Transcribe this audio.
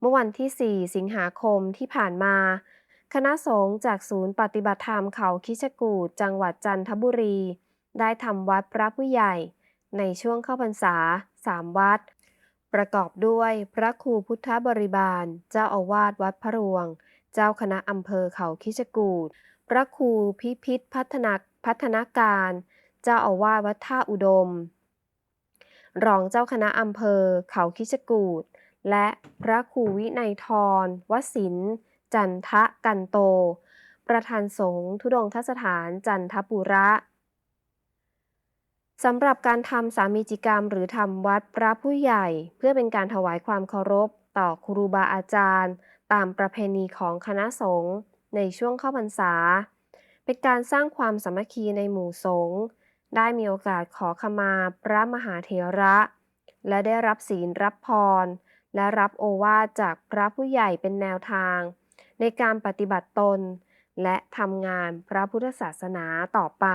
เมื่อวันที่ 4 สิงหาคมที่ผ่านมา คณะสงฆ์จากศูนย์ปฏิบัติธรรมเขาคิชกูฏจังหวัดจันทบุรี ได้ทำวัดพระผู้ใหญ่ ในช่วงเข้าพรรษา 3 วัด ประกอบด้วยพระครูพุทธบริบาล เจ้าอาวาสวัดพระรวง เจ้าคณะอำเภอเขาคิชกูฏพระครูพิพิธพัฒนาพัฒนาการ เจ้าอาวาสวัดท่าอุดม รองเจ้าคณะอำเภอเขาคิชกูฏ และพระครูวินัยทรวสิน จันทะกันโต ประธานสงฆ์ทุดงคสถานจันทปุระสำหรับการทำสามีจิกรรม หรือทำวัดพระผู้ใหญ่ เพื่อเป็นการถวายความเคารพ ต่อครูบาอาจารย์ ตามประเพณีของคณะสงฆ์ในช่วงเข้าพรรษา เป็นการสร้างความสามัคคีในหมู่สงฆ์ได้มีโอกาสขอขมาพระมหาเถระ และได้รับศีลรับพร และรับโอวาทจากพระผู้ใหญ่เป็นแนวทาง ในการปฏิบัติตน และทำงานพระพุทธศาสนาต่อไป